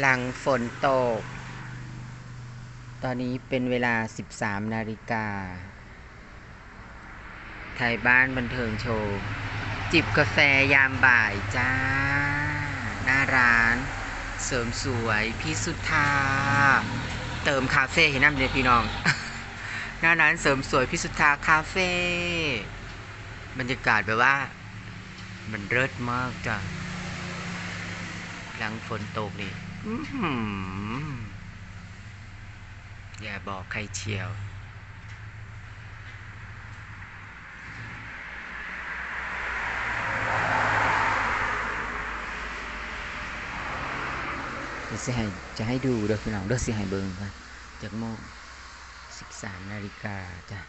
หลังฝนตก ตอนนี้เป็นเวลา 13 นาฬิกา ไทยบ้านบันเทิงโชว์ จิบกาแฟยามบ่ายจ้า หน้าร้าน เสริมสวยพิสุทธา เติมคาเฟ่เห็นน้ำเดียพี่น้อง หน้าร้านเสริมสวยพิสุทธาคาเฟ่ บรรยากาศแบบว่า มันเลิศมากจ้ะหลังฝนตกนี่ อย่าบอกใครเชียวเดี๋ยวสิให้จะให้ดูเด้อพี่น้องเด้อสิให้เบิ่งกันจากโมงสิบสามนาฬิกาจ้ะ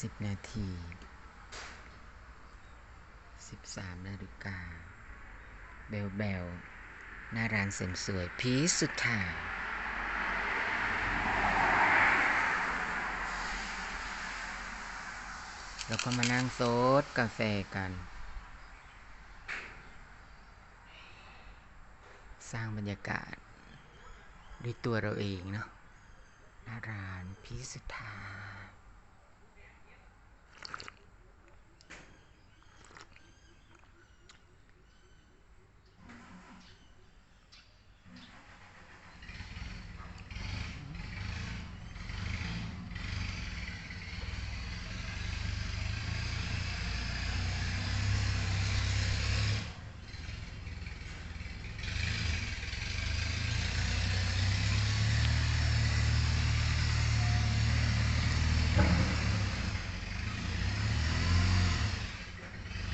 สิบนาทีสิบสามนาฬิกาเบลเบล หน้าร้านเสริมสวยพีสุดท้าแล้วก็มานั่งโซดกาแฟกัน สร้างบรรยากาศ ด้วยตัวเราเองเนาะหน้าร้านพีสุดท้า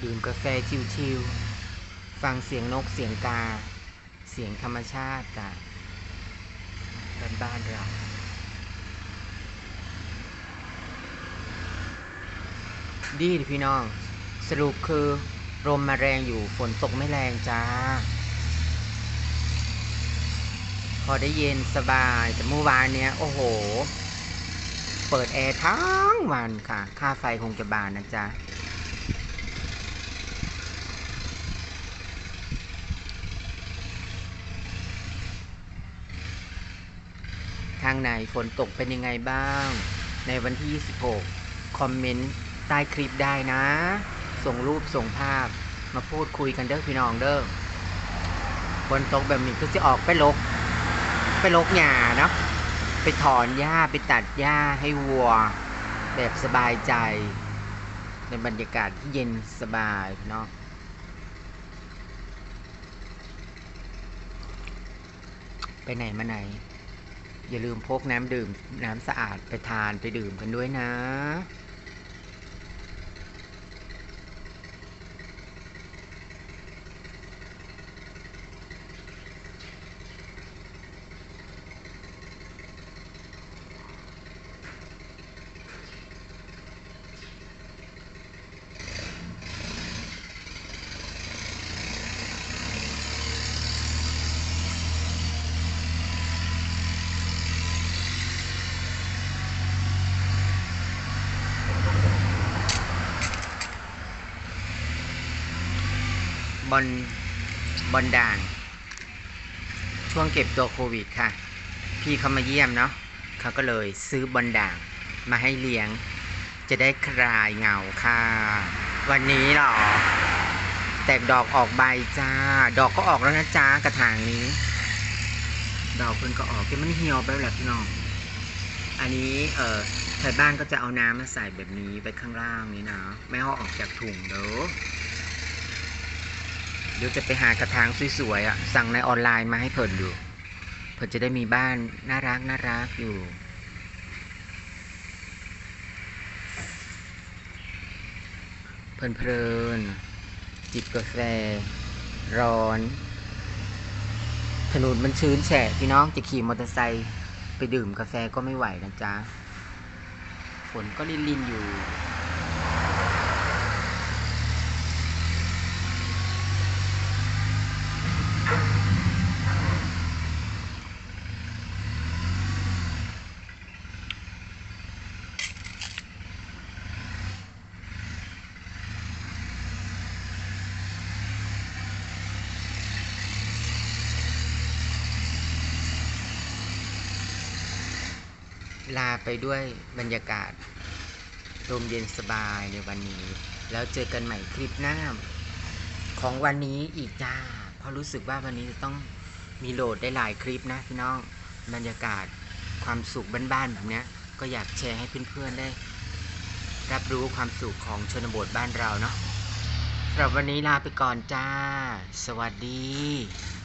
ดื่มกาแฟชิวๆฟังเสียงนกเสียงกา เสียงธรรมชาติจากบ้านเราดีดิพี่น้อง สรุปคือลมมาแรงอยู่ฝนตกไม่แรงจ้า พอได้เย็นสบายแต่เมื่อวานเนี้ย โอ้โห เปิดแอร์ทั้งวันค่ะ ค่าไฟคงจะบานนะจ๊ะางไหนฝนตกเป็นยังไงบ้าง ในวันที่ 26 คอมเมนต์ใต้คลิปได้นะ ส่งรูปส่งภาพมาพูดคุยกันเด้อพี่น้องเด้อฝนตกแบบนี้ก็จะออกไปลก ไปลกหญ้าเนาะไปถอนหญ้าไปตัดหญ้าให้วัว แบบสบายใจ ในบรรยากาศที่เย็นสบายเนาะไปไหนมาไหน อย่าลืมพกน้ำดื่มน้ำสะอาดไปทานไปดื่มกันด้วยนะ บอลบอลด่าง ช่วงเก็บตัวโควิดค่ะ พี่เขามาเยี่ยมเนาะเขาก็เลยซื้อบอลด่างมาให้เลี้ยง จะได้คลายเหงาค่ะ วันนี้หรอ แตกดอกออกใบจ้า ดอกก็ออกแล้วนะจ้ากระถางนี้ ดอกเพิ่นก็ออกแต่มันเหี่ยวไปแล้วแหละพี่น้องอันนี้เอ่อไทยบ้านก็จะเอาน้ำมาใส่แบบนี้ไว้ข้างล่างนี้นะ ไม่ให้เอาออกจากถุงเด้อ เดี๋ยวจะไปหากระถางสวยๆอะสั่งในออนไลน์มาให้เพิ่นดูเพิ่นจะได้มีบ้านน่ารักน่ารักอยู่ เพลินเพลินๆจิบกาแฟ ร้อน ถนนมันชื้นแฉะพี่น้องจะขี่มอเตอร์ไซค์ไปดื่มกาแฟก็ไม่ไหวนะจ๊ะ ฝนก็ลินๆอยู่ ลาไปด้วยบรรยากาศลมเย็นสบายในวันนี้ แล้วเจอกันใหม่คลิปหน้า ของวันนี้อีกจ้า เพราะรู้สึกว่าวันนี้จะต้องมีโหลดได้หลายคลิปนะพี่น้องบรรยากาศความสุขบ้านๆแบบนี้ก็อยากแชร์ให้เพื่อนๆได้ รับรู้ความสุขของชนบทบ้านเราเนาะสำหรับวันนี้ลาไปก่อนจ้า สวัสดี